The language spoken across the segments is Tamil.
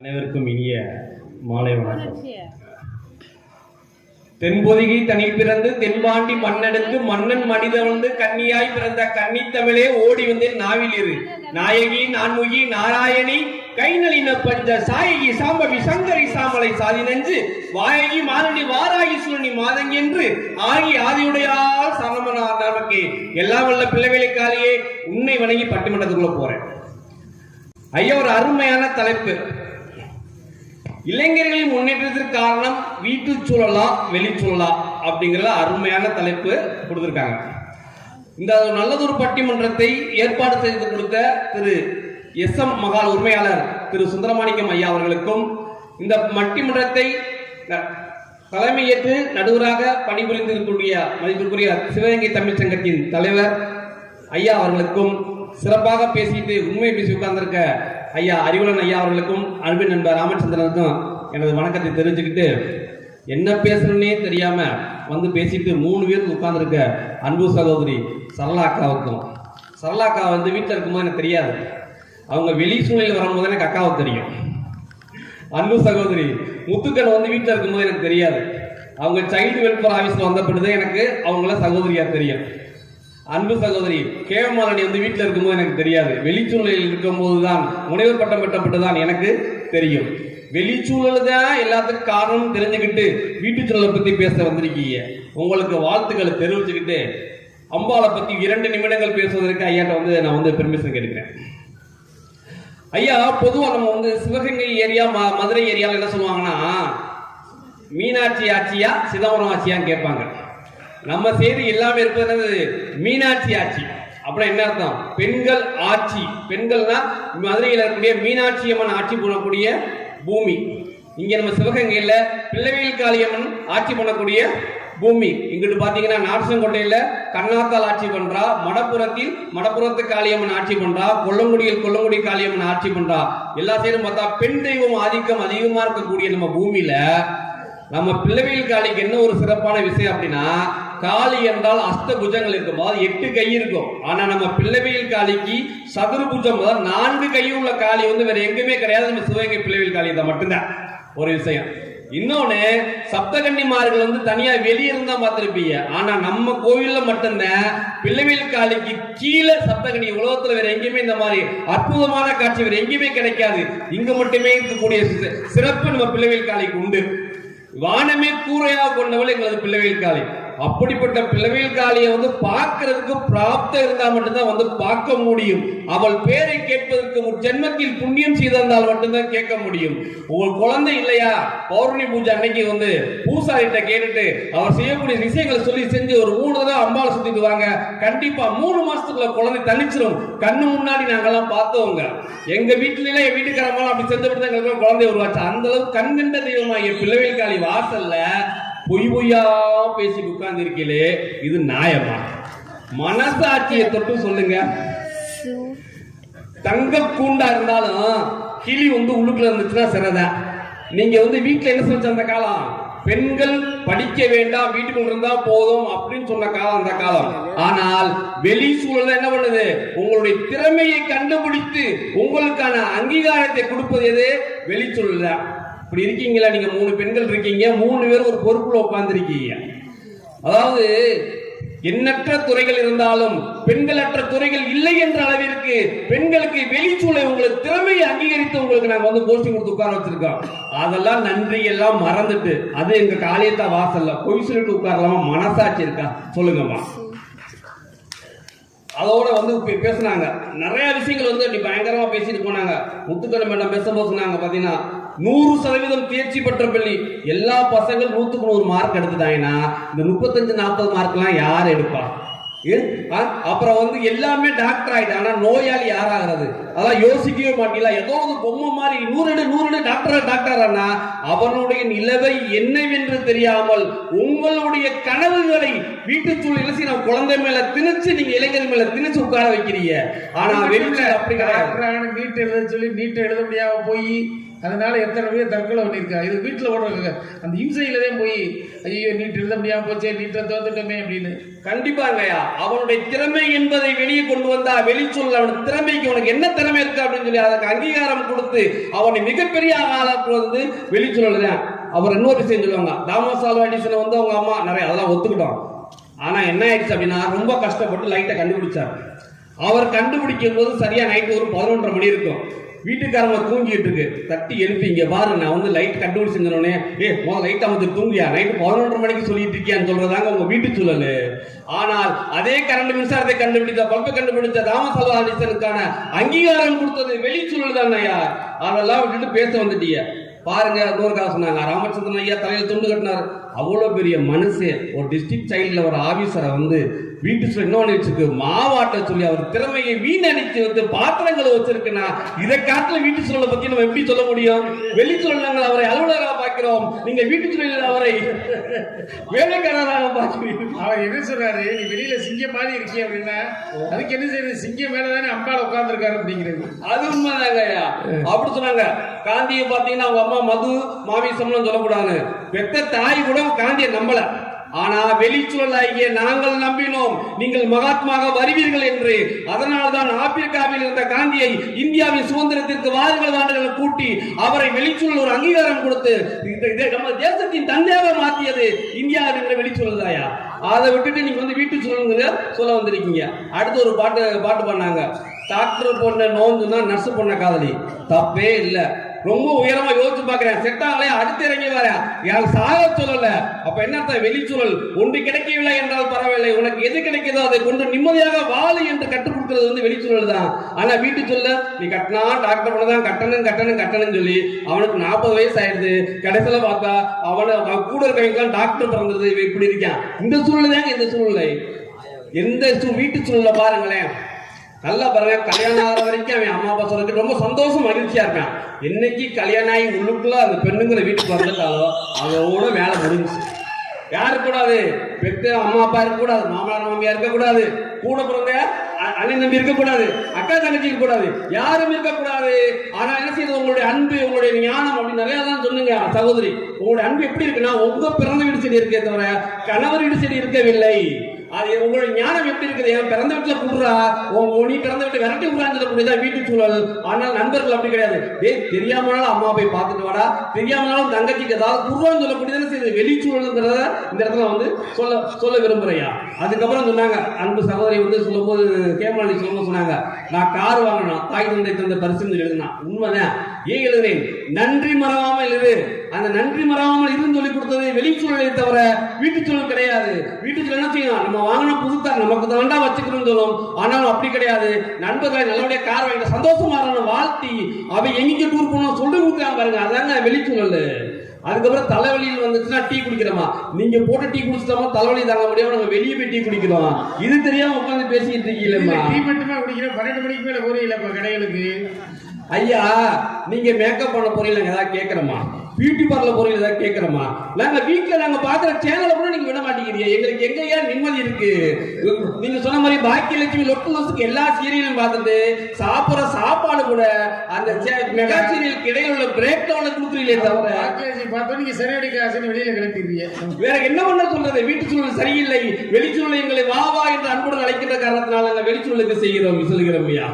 அனைவருக்கும் இனிய மாலை வணக்கம். தென்பொதிகை தனில் பிறந்து தென்பாண்டி மண்ணெடுத்து மன்னன் மனிதன் வந்து கன்னியாய் பிறந்த கன்னித்தமிழே ஓடி வந்தேன் நாவில் இரு. நாயகி நான்முகி நாராயணி கைநளின பஞ்ச சாயகி சாம்பவி சங்கரி சாமலை சாதி நெஞ்சு வாயகி மாரணி வாராகி சுரணி மாதங்கி என்று ஆகி ஆதியுடையால் சரணமனார் நமக்கு. எல்லாம் வல்ல பிள்ளைவேலை காலியே உன்னை வணங்கி பட்டிமன்றத்துக்குள்ள போறேன். ஐயா ஒரு அருமையான தலைப்பு. இளைஞர்களின் முன்னேற்றத்திற்கு காரணம் வீட்டு சூழலா வெளிச்சூழலா அப்படிங்கிற அருமையான தலைப்பு கொடுத்துருக்காங்க. இந்த நல்லதொரு பட்டிமன்றத்தை ஏற்பாடு செய்து கொடுத்த திரு எஸ் எம் மகால் உரிமையாளர் திரு சுந்தரமாணிக்கம் ஐயா அவர்களுக்கும் இந்த பட்டிமன்றத்தை தலைமையேற்று நடுவராக பணிபுரிந்திருக்கக்கூடிய மதிப்பிற்குரிய சிவகங்கை தமிழ் சங்கத்தின் தலைவர் ஐயா அவர்களுக்கும் சிறப்பாக பேசிட்டு உண்மையை பேசி உட்கார்ந்திருக்க ஐயா அறிவுலன் ஐயா அவர்களுக்கும் அன்பின் நண்பர் ராமச்சந்திரனுக்கும் எனது வணக்கத்தை தெரிஞ்சுக்கிட்டு என்ன பேசணும்னே தெரியாம வந்து பேசிட்டு மூணு பேருக்கு உட்கார்ந்துருக்க அன்பு சகோதரி சரளா அக்காவுக்கும் சரளா அக்கா வந்து வீட்டில் இருக்கும்போது எனக்கு தெரியாது. அவங்க வெளி சூழ்நிலையில் வரும்போது எனக்கு அக்காவுக்கு தெரியும். அன்பு சகோதரி முத்துக்கன் வந்து வீட்டில் இருக்கும்போது எனக்கு தெரியாது. அவங்க சைல்டு வெல்ஃபேர் ஆஃபீஸில் வந்த பிறகு எனக்கு அவங்கள சகோதரியாக தெரியும். அன்பு சகோதரி கேவமாலனி வந்து வீட்டில் இருக்கும்போது எனக்கு தெரியாது. வெளிச்சூழலில் இருக்கும்போது தான் முனைவர் பட்டம் பெற்றப்பட்டு தான் எனக்கு தெரியும். வெளிச்சூழல் தான் எல்லாத்துக்கும் காரணம் தெரிஞ்சுக்கிட்டு வீட்டு சூழலை பற்றி பேச வந்திருக்கீங்க. உங்களுக்கு வாழ்த்துக்களை தெரிவிச்சுக்கிட்டு அம்பாளை பற்றி இரண்டு நிமிடங்கள் பேசுவதற்கு ஐயாட்ட வந்து நான் வந்து பெர்மிஷன் கேட்கிறேன் ஐயா பொதுவாக நம்ம வந்து சிவகங்கை ஏரியா ம- மதுரை ஏரியாவில் என்ன சொல்லுவாங்கன்னா மீனாட்சி ஆட்சியா சிதம்பரம் ஆட்சியான்னு கேட்பாங்க. நம்ம செய்தி இல்லாம இருப்பது மீனாட்சி ஆட்சி. அப்புறம் என்ன அர்த்தம்? பெண்கள் ஆட்சி. பெண்கள்னா மதுரையில் இருக்கக்கூடிய மீனாட்சி அம்மன் ஆட்சி பண்ணக்கூடிய பூமி. இங்க நம்ம சிவகங்கையில பிள்ளைவேல் காளியம்மன் ஆட்சி பண்ணக்கூடிய பூமி. இங்கிட்டு பாத்தீங்கன்னா நார்சங்கோட்டையில கண்ணாத்தால் ஆட்சி பண்றா மடப்புறத்தில் மடப்புறத்து காளியம்மன் ஆட்சி பண்றா கொல்லங்குடியில் கொல்லங்குடி காளியம்மன் ஆட்சி பண்றா. எல்லா சைடும் பார்த்தா பெண் தெய்வம் ஆதிக்கம் அதிகமா இருக்கக்கூடிய நம்ம பூமியில நம்ம பிள்ளைவேல் காளிக்கு என்ன ஒரு சிறப்பான விஷயம் அப்படின்னா காளி என்றால் அஸ்த புஜங்கள் இருக்கும். அதாவது எட்டு கை இருக்கும். ஆனா நம்ம பிள்ளைவியல் காளிக்கு சதுர்புஜம் நான்கு கை உள்ள காளி வந்து வேற எங்குமே கிடையாது. நம்ம சிவகங்கை பிள்ளைவியல் காளி தான் மட்டும்தான். ஒரு விஷயம். இன்னொன்னு சப்தகன்னிமார்கள் வந்து தனியா வெளியே இருந்தா பார்த்திருப்பீங்க. ஆனா நம்ம கோவில்ல மட்டும்தான் பிள்ளைவியல் காளிக்கு கீழே சப்தகனி உலகத்துல வேற எங்கேயுமே இந்த மாதிரி அற்புதமான காட்சி வேற எங்கேயுமே கிடைக்காது. இங்க மட்டுமே இருக்கக்கூடிய சிறப்பு நம்ம பிள்ளைவியல் காளிக்கு உண்டு. வானமே கூரையாக கொண்டவள் எங்களது பிள்ளைவியல் காளி. அப்படிப்பட்ட பிளவில் காளியை வந்து பார்க்கறதுக்கு பிராப்தம் இருந்தால் மட்டும்தான் வந்து பார்க்க முடியும். அவள் பேரை கேட்பதற்கு ஒரு ஜென்மத்தில் புண்ணியம் செய்திருந்தால் மட்டும்தான் கேட்க முடியும். உங்கள் குழந்தை இல்லையா? பௌர்ணமி பூஜை அன்னைக்கு வந்து பூசாரிட்ட கேட்டுட்டு அவர் செய்யக்கூடிய விஷயங்களை சொல்லி செஞ்சு ஒரு மூணு தடவை அம்பாவை சுத்திட்டு வாங்க. கண்டிப்பா மூணு மாசத்துக்குள்ள குழந்தை தனிச்சிடும் கண்ணு முன்னாடி நாங்கெல்லாம் பார்த்தவங்க. எங்க வீட்டுல எல்லாம் என் வீட்டுக்காரம்மா அப்படி செஞ்சப்பட்டு தான் எங்களுக்கு குழந்தை உருவாச்சு. அந்த அளவுக்கு கண்கண்ட தெய்வமா என் பிள்ளைவேல் காளி வாசல்ல பொய் பொய்யா பேசி உட்கார்ந்து இருக்கீங்களே இது நியாயமா? மனசாட்சியை தொட்டு சொல்லுங்க. தங்க கூண்டா இருந்தாலும் கிளி வந்து உள்ளுக்குள்ள இருந்துச்சுன்னா சிறதான் நீங்க வந்து வீட்டுல என்ன சொல்லிச்சு அந்த காலம்? பெண்கள் படிக்க வேண்டாம் வீட்டுக்குள்ள இருந்தா போதும் அப்படின்னு சொன்ன காலம் அந்த காலம். ஆனால் வெளி சூழல் என்ன பண்ணுது? உங்களுடைய திறமையை கண்டுபிடித்து உங்களுக்கான அங்கீகாரத்தை கொடுப்பது எது? வெளிச்சூழல் தான் இப்படி இருக்கீங்களா நீங்க மூணு பெண்கள் இருக்கீங்க மூணு பேர் ஒரு பொறுப்புல உட்கார்ந்துருக்கீங்க. அதாவது எண்ணற்ற துறைகள் இருந்தாலும் பெண்களற்ற துறைகள் இல்லை என்ற அளவிற்கு பெண்களுக்கு வெளிச்சூழலை உங்களுக்கு திறமையை அங்கீகரித்து உங்களுக்கு நாங்க வந்து போஸ்டிங் கொடுத்து உட்கார வச்சிருக்கோம். அதெல்லாம் நன்றி எல்லாம் மறந்துட்டு அது எங்க காலியத்தை வாசல்ல பொய் சொல்லிட்டு உட்காரலாமா? மனசாட்சி இருக்கா? சொல்லுங்கம்மா. அதோட வந்து பேசினாங்க. நிறைய விஷயங்கள் வந்து அப்படி பயங்கரமா பேசிட்டு போனாங்க. முத்துக்கடை மேடம் பேசும்போது சொன்னாங்க பாத்தீங்கன்னா நூறு சதவீதம் தேர்ச்சி பெற்ற பள்ளி. எல்லா பசங்களும் நூத்துக்கு நூறு மார்க் எடுத்துட்டாங்கன்னா இந்த முப்பத்தஞ்சு நாற்பது மார்க்லாம் யார் எடுப்பா? அப்புறம் வந்து எல்லாமே டாக்டர் ஆயிட்டு ஆனா நோயாளி யாராகிறது? அதான் யோசிக்கவே மாட்டீங்களா? ஏதோ ஒரு பொம்மை மாதிரி நூறு நூறு டாக்டர் டாக்டர் ஆனா அவனுடைய நிலவை என்னவென்று தெரியாமல் உங்களுடைய கனவுகளை வீட்டு சூழலில் செய்ய குழந்தை மேல திணிச்சு நீங்க இளைஞர் மேல திணிச்சு உட்கார வைக்கிறீங்க. ஆனா வெளியில அப்படி நீட் எழுத சொல்லி நீட் எழுத முடியாம போய் அதனால எத்தனை பேர் தற்கொலை பண்ணியிருக்கா? இது வீட்டில் ஓடுறாங்க அந்த இம்சையில தான் போய் ஐயோ நீட் எழுத முடியாமல் போச்சே நீட்டை தோத்துட்டோமே அப்படின்னு. கண்டிப்பாக இல்லையா? அவனுடைய திறமை என்பதை வெளியே கொண்டு வந்தா வெளிச்சொல் அவனுடைய திறமைக்கு உனக்கு என்ன திறமை இருக்கு அப்படின்னு சொல்லி அதற்கு அங்கீகாரம் கொடுத்து அவனை மிகப்பெரிய ஆளாக்குறது வந்து வெளிச்சொல்லல் அவர் இன்னொரு விஷயம் சொல்லுவாங்க தாமஸ் ஆல்வா எடிசன் வந்து அவங்க அம்மா நிறைய அதெல்லாம் ஒத்துக்கிட்டோம் ஆனால் என்ன ஆயிடுச்சு அப்படின்னா ரொம்ப கஷ்டப்பட்டு லைட்டை கண்டுபிடிச்சார். அவர் கண்டுபிடிக்கும் போது சரியா நைட்டு ஒரு பதினொன்றரை மணி இருக்கும். வீட்டுக்காரங்க தூங்கிட்டு இருக்கு. தட்டி எழுப்பி இங்க பாரு நான் வந்து லைட் கண்டுபிடிச்சிருந்தோடனே ஏ முதல்ல லைட் அமைத்து தூங்கியா நைட்டு பதினொன்றரை மணிக்கு சொல்லிட்டு இருக்கியான்னு சொல்றதாங்க உங்க வீட்டு சூழல். ஆனால் அதே கரண்ட் மின்சாரத்தை கண்டுபிடித்த பல்பை கண்டுபிடித்த தாமசல்வாசனுக்கான அங்கீகாரம் கொடுத்தது வெளிச்சூழல் தான் ஐயா. அதெல்லாம் விட்டுட்டு பேச வந்துட்டீங்க. பாருங்க இன்னொரு காசு சொன்னாங்க. ராமச்சந்திரன் ஐயா தலையில் துண்டு கட்டினார். அவ்வளவு பெரிய மனுஷன் ஒரு டிஸ்ட்ரிக்ட் சைல்டில் ஒரு ஆபீசரை வந்து வீட்டு சொல்லி இன்னொன்று வச்சிருக்கு மாவாட்ட சொல்லி அவர் திறமையை வீணடித்து வந்து பாத்திரங்களை வச்சிருக்குன்னா இதை காட்டுல வீட்டு சூழலை பத்தி நம்ம எப்படி சொல்ல முடியும்? வெளி நாங்கள் அவரை அலுவலராக பார்க்கிறோம். நீங்க வீட்டு சூழலில் அவரை வேலைக்காரராக பார்க்கிறீர்கள். அவர் என்ன சொல்றாரு? நீ வெளியில சிங்கம் மாதிரி இருக்கிய அப்படின்னா அதுக்கு என்ன செய்யுது சிங்கம் மேல தானே அம்பாள் உட்கார்ந்துருக்காரு அப்படிங்கிறது. அது உண்மைதாங்க அப்படி சொன்னாங்க. காந்தியை பார்த்தீங்கன்னா அவங்க அம்மா மது மாமிசம்லாம் சொல்லக்கூடாது. பெத்த தாய் கூட காந்தியை நம்பல. ஆனா வெளிச்சூழலாகிய நாங்கள் நம்பினோம். நீங்கள் மகாத்மாக வருவீர்கள் என்று. அதனால்தான் ஆப்பிரிக்காவில் இருந்த காந்தியை இந்தியாவின் சுதந்திரத்திற்கு வாருங்கள் ஆண்டுகள் கூட்டி அவரை வெளிச்சூழல் ஒரு அங்கீகாரம் கொடுத்து நம்ம தேசத்தின் தந்தையாக மாற்றியது இந்தியா என்ற வெளிச்சூழல் தாயா? அதை விட்டுட்டு நீங்க வந்து வீட்டு சூழலுங்க சொல்ல வந்திருக்கீங்க. அடுத்து ஒரு பாட்டு பாட்டு பண்ணாங்க டாக்டர் பொண்ண தான் நர்ஸ் பொண்ண காதலி. தப்பே இல்லை. ரொம்ப உயரமா யோசிச்சு பாக்குறேன் செட் ஆகலையா அடுத்து இறங்கி வரேன். யார் சாக சொல்லல அப்ப என்ன வெளிச்சூழல் ஒன்று கிடைக்கவில்லை என்றால் பரவாயில்லை. உனக்கு எது கிடைக்குதோ அதை கொண்டு நிம்மதியாக வாழு என்று கற்றுக் கொடுக்கிறது வந்து வெளிச்சூழல் தான். ஆனா வீட்டு சொல்ல நீ கட்டினா டாக்டர் பண்ண தான் கட்டணும் கட்டணும் கட்டணும் சொல்லி அவனுக்கு நாற்பது வயசு ஆயிடுது. கடைசியில பார்த்தா அவனை கூட இருக்கவங்க டாக்டர் பிறந்தது இப்படி இருக்கான். இந்த சூழ்நிலை தாங்க இந்த சூழ்நிலை. எந்த வீட்டு சூழ்நிலை பாருங்களேன். நல்லா பாருங்க கல்யாணம் ஆகிற வரைக்கும் அவன் அம்மா அப்பா சொல்றதுக்கு ரொம்ப சந்தோஷம் மகிழ்ச்சியா இருப்பான். என்னைக்கு கல்யாணம் ஆகி உள்ளுக்குள்ள அந்த பெண்ணுங்கிற வீட்டுக்கு வந்துட்டாலோ அதோட வேலை முடிஞ்சு யாரு கூடாது? பெத்த அம்மா அப்பா இருக்க கூடாது மாமனார் மாமியா இருக்க கூடாது. கூட பிறந்த அ- அண்ணன் தம்பி இருக்க கூடாது. அக்கா தங்கச்சி இருக்க கூடாது. யாரும் இருக்க கூடாது. ஆனா என்ன செய்யுது உங்களுடைய அன்பு உங்களுடைய ஞானம் அப்படின்னு நிறைய தான் சொன்னீங்க சகோதரி. உங்களுடைய அன்பு எப்படி இருக்குன்னா உங்க பிறந்த வீடு சரி இருக்கே தவிர கணவர் வீடு சரி இருக்கவில்லை. அது உங்களோட ஞானம் எப்படி இருக்குது? என் பிறந்த வீட்டுல கூடுறா உன் நீ பிறந்த வீட்டை விரட்டி விடுறான்னு சொல்லக்கூடியதா வீட்டு சூழல் ஆனால் நண்பர்கள் அப்படி கிடையாது. டேய் தெரியாமனாலும் அம்மா போய் பார்த்துட்டு வாடா. தெரியாமனாலும் தங்கச்சிக்கு ஏதாவது குருவான்னு சொல்லக்கூடியதான செய்யுது. வெளிச்சூழலுங்கிறத இந்த இடத்துல வந்து சொல்ல சொல்ல விரும்புறையா அதுக்கப்புறம் சொன்னாங்க அன்பு சகோதரி வந்து சொல்லும்போது கேமராணி சொல்லும்போது சொன்னாங்க நான் கார் வாங்கினா தாய் தந்தை தந்த பரிசு எழுதுனா. உண்மைதான். ஏன் எழுதுறேன்? நன்றி மறவாமல் எழுது. அந்த நன்றி மறவாமல் இருந்து சொல்லி கொடுத்தது வெளிச்சூழலை தவிர வீட்டுச்சூழல் கிடையாது. வீட்டுச்சூழல் என்ன செய்யணும்? நம்ம வாங்கின புதுத்தார் நமக்கு தாண்டா வச்சுக்கணும்னு சொல்லும். ஆனாலும் அப்படி கிடையாது. நண்பர்களை நல்லபடியா கார் வாங்கிட்டு சந்தோஷமா இருக்கணும் வாழ்த்தி அவ எங்க டூர் போனோம் சொல்லி கொடுக்குறாங்க பாருங்க. அதாங்க வெளிச்சூழல். அதுக்கப்புறம் தலைவலியில் வந்துச்சுன்னா டீ குடிக்கிறோமா? நீங்க போட்டு டீ குடிச்சிட்டோமா? தலைவலி தாங்க முடியாம நம்ம வெளியே போய் டீ குடிக்கிறோம்? இது தெரியாம உட்காந்து பேசிக்கிட்டு இருக்கீங்களேம்மா டீ மட்டுமா குடிக்கிறோம். பன்னெண்டு மணிக்கு மேல போறீங்களா இப்ப கடைகளுக்கு? ஐயா நீங்க மேக்கப் பண்ண போறீங்க நாங்க ஏதாவது கேட்கறோமா பியூட்டி பார்லர் போறீங்க ஏதாவது கேட்கறோமா நாங்க வீட்ல நாங்க பாக்குற சேனலை கூட நீங்க விட மாட்டேங்கிறீங்க. எங்களுக்கு எங்க ஏன் நிம்மதி இருக்கு? நீங்க சொன்ன மாதிரி பாக்கியலட்சுமி லொட்டு லொசுக்கு எல்லா சீரியலும் பார்த்துட்டு சாப்பிடுற சாப்பாடு கூட அந்த மெகா சீரியலுக்கு இடையில உள்ள பிரேக் டவுன்ல கொடுக்குறீங்களே தவிர பாக்கியாச்சி பார்த்தோம் நீங்க சிறையடி காசுன்னு வெளியில கிளப்பிடுறீங்க. வேற என்ன பண்ண சொல்றது? வீட்டு சூழல் சரியில்லை. வெளிச்சூழல் எங்களை வா வா என்று அன்புடன் அழைக்கின்ற காரணத்தினால நாங்கள் வெளிச்சூழலுக்கு செய்கிறோம் சொல்கிறோம் ஐயா.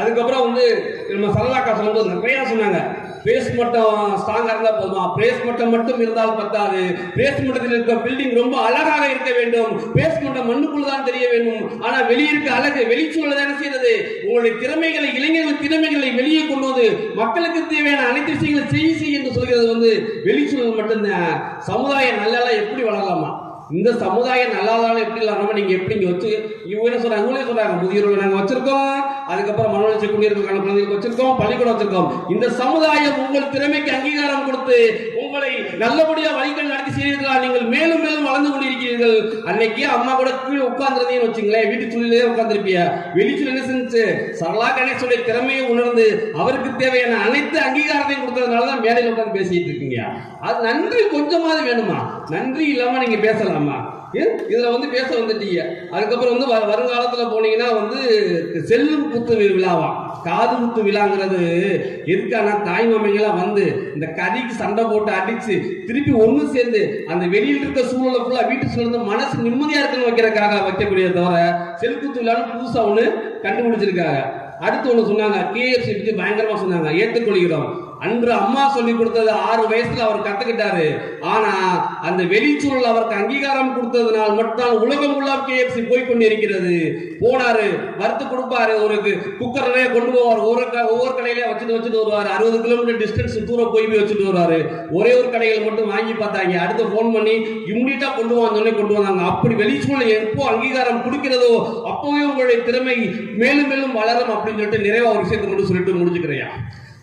அதுக்கப்புறம் வந்து நம்ம சரளாக்கா சொல்லும்போது நிறைய சொன்னாங்க. பேஸ் மட்டும் ஸ்ட்ராங்காக இருந்தால் போதுமா? பேஸ் மட்டும் மட்டும் இருந்தால் பத்தாது. பேஸ் மட்டத்தில் இருக்க பில்டிங் ரொம்ப அழகாக இருக்க வேண்டும். பேஸ் மட்டம் மண்ணுக்குள்ள தான் தெரிய வேண்டும். ஆனால் வெளியே இருக்க அழகு வெளிச்சூழல் என்ன செய்யறது உங்களுடைய திறமைகளை இளைஞர்கள் திறமைகளை வெளியே கொண்டு வந்து மக்களுக்கு தேவையான அனைத்து விஷயங்களும் செய் செய்ய என்று சொல்கிறது வந்து வெளிச்சூழல் மட்டும்தான். சமுதாயம் நல்லா எப்படி வளரலாமா? இந்த சமுதாயம் நல்லா எப்படி இல்லாமல் நீங்க எப்படி இங்க வச்சு இவங்க என்ன சொல்றாங்க? இவங்களே சொல்றாங்க? முதியோர்கள் நாங்க வச்சிருக்கோம்? அதுக்கப்புறம் மனோலட்சி குடியிருக்கான குழந்தைகளுக்கு வச்சிருக்கோம் பள்ளிக்கூடம் வச்சிருக்கோம். இந்த சமுதாயம் உங்கள் திறமைக்கு அங்கீகாரம் கொடுத்து உங்களை நல்லபடியா வழிகள் நடத்தி செய்வீர்களா நீங்கள் மேலும் மேலும் வளர்ந்து கொண்டிருக்கிறீர்கள். அன்னைக்கு அம்மா கூட கீழே உட்கார்ந்துருந்தீங்கன்னு வச்சுங்களேன். வீட்டு சூழ்நிலையே உட்கார்ந்துருப்பிய? வெளிச்சூழல் என்ன செஞ்சு சரளா கணேசனுடைய திறமையை உணர்ந்து அவருக்கு தேவையான அனைத்து அங்கீகாரத்தையும் கொடுத்ததுனால தான் மேடையில் உட்கார்ந்து பேசிட்டு இருக்கீங்க. அது நன்றி கொஞ்சமாவது வேணுமா? நன்றி இல்லாம நீங்க பேசலாமா? இதுல வந்து பேச வந்துட்டீங்க. அதுக்கப்புறம் வந்து வ- வருங்காலத்துல போனீங்கன்னா வந்து செல்லும் குத்து விழாவா? காது குத்து விழாங்கிறது எதுக்கான தாய்மாமைகளாம் வந்து இந்த கறிக்கு சண்டை போட்டு அடிச்சு திருப்பி ஒண்ணு சேர்ந்து அந்த வெளியில் இருக்க சூழலை ஃபுல்லா வீட்டு சூழல் மனசு நிம்மதியா இருக்குன்னு வைக்கிறக்காக வைக்கக்கூடிய தவிர செல்குத்து விழான்னு புதுசா ஒண்ணு கண்டுபிடிச்சிருக்காங்க. அடுத்து ஒண்ணு சொன்னாங்க கேஎஃப்சி பத்தி பயங்கரமா சொன்னாங்க ஏற்றுக்கொள்கிறோம். அன்று அம்மா சொல்லி கொடுத்தது ஆறு வயசுல அவர் கத்துக்கிட்டாரு. ஆனா அந்த வெளிச்சூழல் அவருக்கு அங்கீகாரம் கொடுத்ததுனால் மட்டும்தான் உலகம் ஃபுல்லா கேஎஃப்சி போய் கொண்டிருக்கிறது போனாரு வறுத்து கொடுப்பாரு ஒரு குக்கர் நிறைய கொண்டு போவார். ஒவ்வொரு ஒவ்வொரு கடையில வச்சுட்டு வச்சுட்டு வருவாரு. அறுபது கிலோமீட்டர் டிஸ்டன்ஸ் தூரம் போய் போய் வச்சுட்டு வருவாரு. ஒரே ஒரு கடைகள் மட்டும் வாங்கி பார்த்தாங்க. அடுத்து ஃபோன் பண்ணி இம்மிடியா கொண்டு வாங்க கொண்டு வந்தாங்க. அப்படி வெளிச்சூழல் எப்போ அங்கீகாரம் கொடுக்கிறதோ அப்பவே உங்களுடைய திறமை மேலும் மேலும் வளரும் அப்படின்னு சொல்லிட்டு நிறைவா ஒரு விஷயத்தை கொண்டு சொல்லிட்டு முடிச்சுக்கிறையா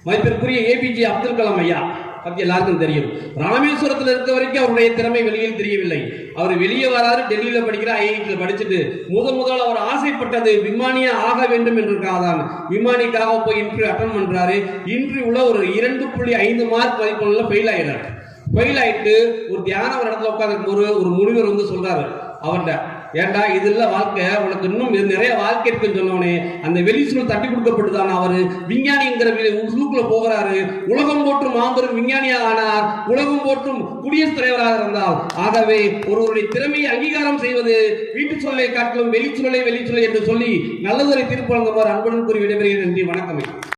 மதிப்பிற்குரிய ஏபிஜே அப்துல் கலாம் ஐயா பத்தி எல்லாருக்கும் தெரியும். ராமேஸ்வரத்தில் இருக்க வரைக்கும் அவருடைய திறமை வெளியில் தெரியவில்லை. அவர் வெளியே வராது டெல்லியில் படிக்கிற ஐஐடியில் படிச்சுட்டு முதல் முதல் அவர் ஆசைப்பட்டது விமானியா ஆக வேண்டும் என்றுக்காக தான். விமானிக்காக போய் இன்டர்வியூ அட்டன் பண்றாரு. உள்ள ஒரு இரண்டு புள்ளி ஐந்து மார்க் மதிப்பெண்ணில் ஃபெயில் ஆயிடுறாரு. ஃபெயில் ஆகிட்டு ஒரு தியான ஒரு இடத்துல உட்கார்ந்து ஒரு ஒரு முனிவர் வந்து சொல்றாரு. அவர்கிட்ட ஏன்டா இது இல்லை வாழ்க்கை? உனக்கு இன்னும் இது நிறைய வாழ்க்கை இருக்குன்னு சொன்னோடனே அந்த வெளிச்சூழல் தட்டி கொடுக்கப்பட்டுதான் அவர்? விஞ்ஞானிங்கிற உள்ளுக்குள்ள போகிறாரு. உலகம் போற்றும் மாபெரும் விஞ்ஞானியாக ஆனார். உலகம் போற்றும் குடியரசுத் தலைவராக இருந்தார். ஆகவே ஒருவருடைய திறமையை அங்கீகாரம் செய்வது வீட்டு சூழலை காட்டிலும் வெளிச்சூழலை வெளிச்சூழலை என்று சொல்லி நல்லதுரை தீர்ப்பு வழங்குமாறு அன்புடன் கூறி விடைபெறுகிறேன். நன்றி வணக்கம்.